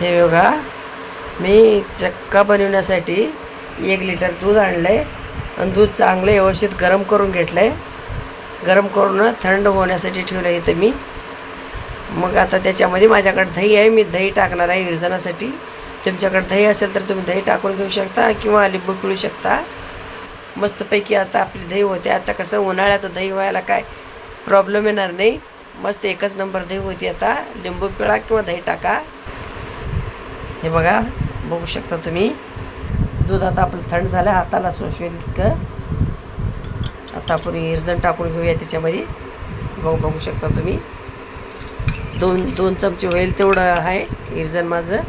हे बघा मी चक्का बनवण्यासाठी एक लिटर दूध आणलं आहे आणि दूध चांगलं व्यवस्थित गरम करून घेतलं आहे गरम करून थंड होण्यासाठी ठेवलं आहे इथं मी. मग आता त्याच्यामध्ये माझ्याकडे दही आहे. मी दही टाकणार आहे विरजनासाठी. तुमच्याकडे दही असेल तर तुम्ही दही टाकून घेऊ शकता किंवा लिंबू पिळू शकता. मस्तपैकी आता आपली दही होते. आता कसं उन्हाळ्याचं दही व्हायला काय प्रॉब्लेम येणार नाही. मस्त एकच नंबर दही होती आता. लिंबू पिळा किंवा दही टाका. हे बघा बघू शकता तुम्ही. दूध आता आपलं थंड झालं हाताला सोशवेल इतकं. आता आपण इरजण टाकून घेऊया त्याच्यामध्ये. बघू बघू शकता तुम्ही. दोन दोन चमचे होईल तेवढं आहे इरजण माझं.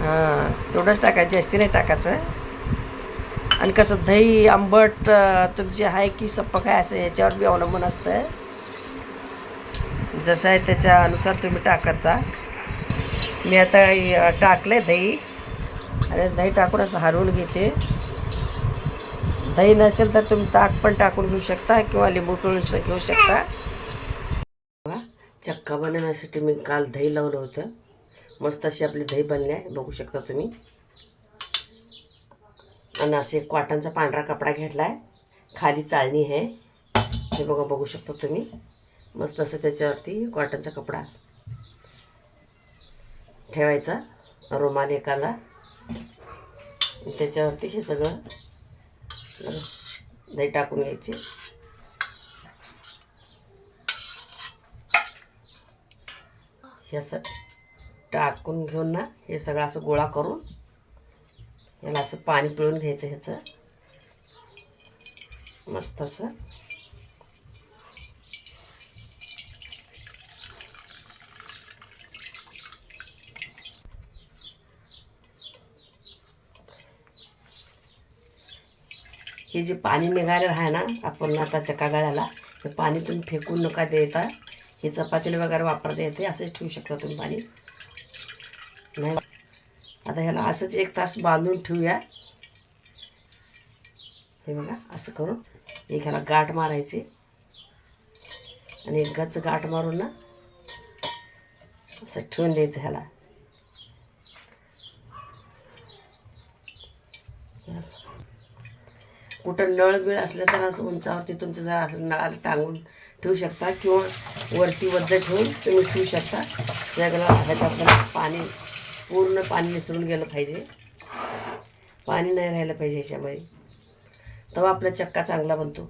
हां तेवढंच टाकायचं जास्ती नाही टाकायचं. आणि कसं दही आंबट तुमचे तुमची आहे की सप्पक आहे असं याच्यावर बी अवलंबून असतं. जसं आहे त्याच्यानुसार तुम्ही टाकायचा. मी आता टाकलं टाकले दही. आणि दही टाकून असं हरवून घेते. दही नसेल तर तुम्ही ताक पण टाकून घेऊ शकता किंवा लिंबू पिळून घेऊ शकता. बघा, चक्का बनवण्यासाठी मी काल दही लावलं होतं. मस्त अशी आपली दही बनली आहे. बघू शकता तुम्ही. आणि असे कॉटनचा पांढरा कपडा घेतला आहे खाली चाळणी आहे. हे बघा बघू शकता तुम्ही. मस्त असं त्याच्यावरती कॉटनचा कपडा. ठेवायचा रुमाल एकाला. त्याच्यावरती हे सगळं दही टाकून घ्यायचे. हे असं टाकून घेऊन ना हे सगळं असं गोळा करून याला असं पाणी पिळून घ्यायचं ह्याचं. मस्त असं. हे जे पाणी निघालेलं आहे ना आपण आता चकागाळ्याला हे पाणी तुम्ही फेकून नका देता. हे चपातीला वगैरे वापरता येते असंच ठेवू शकता तुम्ही पाणी. नाही. आता ह्याला असंच एक तास बांधून ठेवूया. हे बघा असं करून एक ह्याला गाठ मारायची. आणि एक गच्च गाठ मारून ना असं ठेवून द्यायचं ह्याला असं कुठं नळ बिळ असलं तर असं उंचावरती तुमचं जर असं नळाला टांगून ठेवू शकता किंवा वरती वज्ज ठेवून तुम्ही ठेवू शकता. सगळं ह्यात आपल्याला पाणी पूर्ण पाणी मिसळून गेलं पाहिजे. पाणी नाही राहिलं पाहिजे ह्याच्यामध्ये तेव्हा आपला चक्का चांगला बनतो.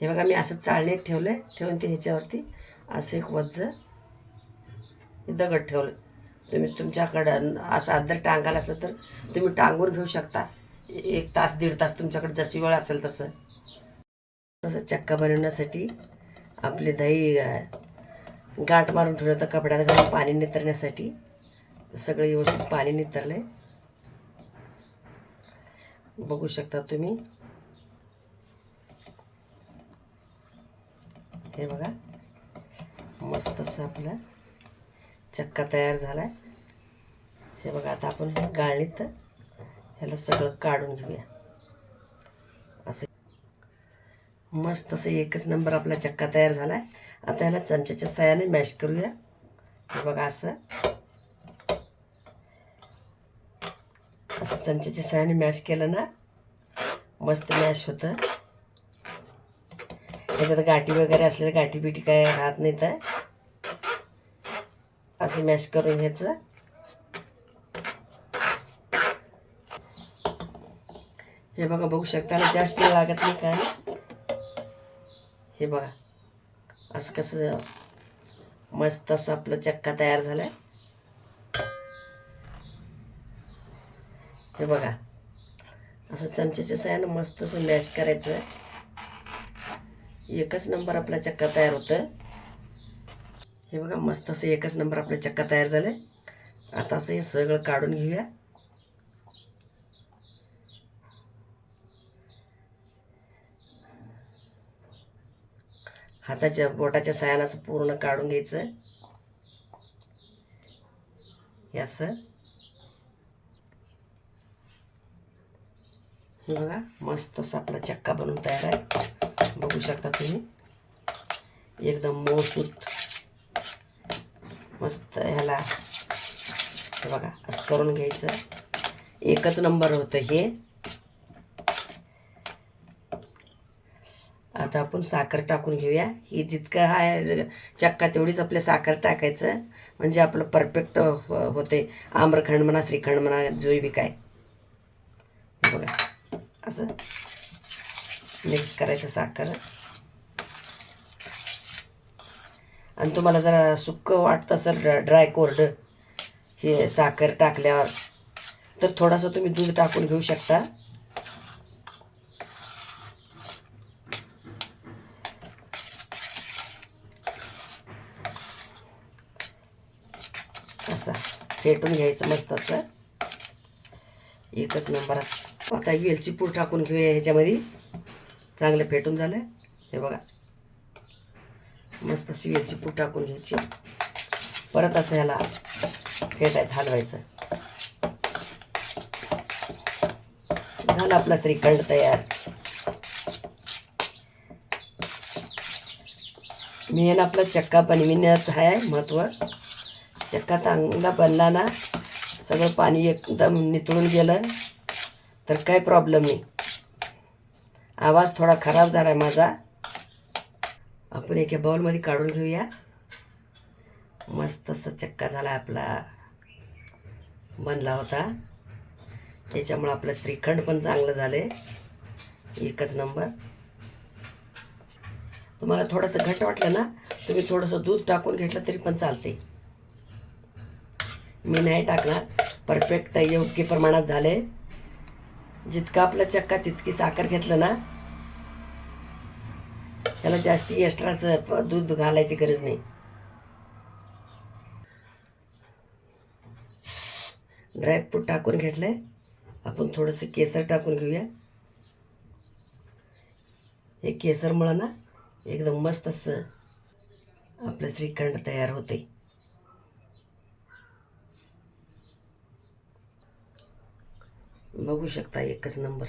हे बघा मी असं चाळणीत ठेवलं आहे ठेवून ते ह्याच्यावरती असं एक वज्ज दगड ठेवलं तुम्ही तुमच्याकडं असं आदर टांगाल असं तर तुम्ही टांगून घेऊ शकता. एक तास दीड तास तुमच्याकडे जशी वेळ असेल तसं. तसं चक्का बनवण्यासाठी आपले दही गाठ मारून ठेवलं तर कपड्यात घालून पाणी नितरण्यासाठी. सगळं व्यवस्थित पाणी नितरलं बघू शकता तुम्ही. हे बघा मस्त असं आपलं चक्का तयार झाला आहे हे बघा आता आपण हे गाळणीत ह्याला सगळं काढून घेऊया. असं. मस्त असं एकच नंबर आपला चक्का तयार झाला आहे आता ह्याला चमच्याच्या सहाय्याने मॅश करूया. हे बघा असं. असं चमच्याच्या सहाय्याने मॅश केलं ना मस्त मॅश होतं. त्याच्यात गाठी वगैरे असलेल्या गाठी बिठी काय राहत नाही तर असं मॅश करून घ्यायचं. हे बघा बघू शकता ना जास्त वेळ लागत नाही काय हे बघा असं कसं मस्त असं आपलं चक्का तयार झालाय. हे बघा असं चमच्याच्या साह्यानं मस्त असं मॅश करायचं. एकच नंबर आपला चक्का तयार होतं. हे बघा मस्त असं एकच नंबर आपला चक्का तयार झालं आता असं हे सगळं काढून घेऊया. हाताच्या बोटाच्या सायानं असं पूर्ण काढून घ्यायचं. हे असं. बघा मस्त असा आपला चक्का बनवून तयार आहे. बघू शकता तुम्ही. एकदम मोसूत. मस्त ह्याला बघा असं करून घ्यायचं. एकच नंबर होतं हे. आता आपण साखर टाकून घेऊया. ही जितकं आहे चक्का तेवढीच आपल्या साखर टाकायचं. म्हणजे आपलं परफेक्ट होते आम्रखंड म्हणा श्रीखंड म्हणा जोई बी काय. बघा. असं. मिक्स करायचं साखर. आणि तुम्हाला जरा सुक्क वाटतं असेल ड्राय कोरड हे साखर टाकल्यावर तर थोडासा तुम्ही दूध टाकून घेऊ शकता. असं. फेटून घ्यायचं मस्त असं. एकच नंबर असं. आता वेलची पूड टाकून घेऊया ह्याच्यामध्ये. चांगलं फेटून झालं. हे बघा. मस्त अशी वेलची पूड टाकून घ्यायची. परत असं ह्याला फेटायचं हलवायचं. झालं आपला श्रीखंड तयार. मेन आपला चक्का बनविण्याचं आहे महत्त्व चक्का चांगला बनला ना सगळं पाणी एकदम नितळून गेलं तर काही प्रॉब्लेम नाही आवाज थोडा खराब झाला आहे माझा. आपण एका बाउलमध्ये काढून घेऊया. मस्त असा चक्का झाला आपला. बनला होता. त्याच्यामुळं आपलं श्रीखंड पण चांगलं झालं आहे एकच नंबर तुम्हाला थोडंसं घट वाटलं ना तुम्ही थोडंसं दूध टाकून घेतलं तरी पण चालते मी नाही टाकणार. परफेक्ट योग्य प्रमाणात झाले. जितका आपला चक्का तितकी साखर घेतलं ना त्याला जास्ती एक्स्ट्राचं दूध घालायची गरज नाही. ड्रायफ्रूट टाकून घेतलंय. आपण थोडंसं केसर टाकून घेऊया. हे केसरमुळं ना एकदम मस्त असं आपलं श्रीखंड तयार होते बघू शकता एकच नंबर.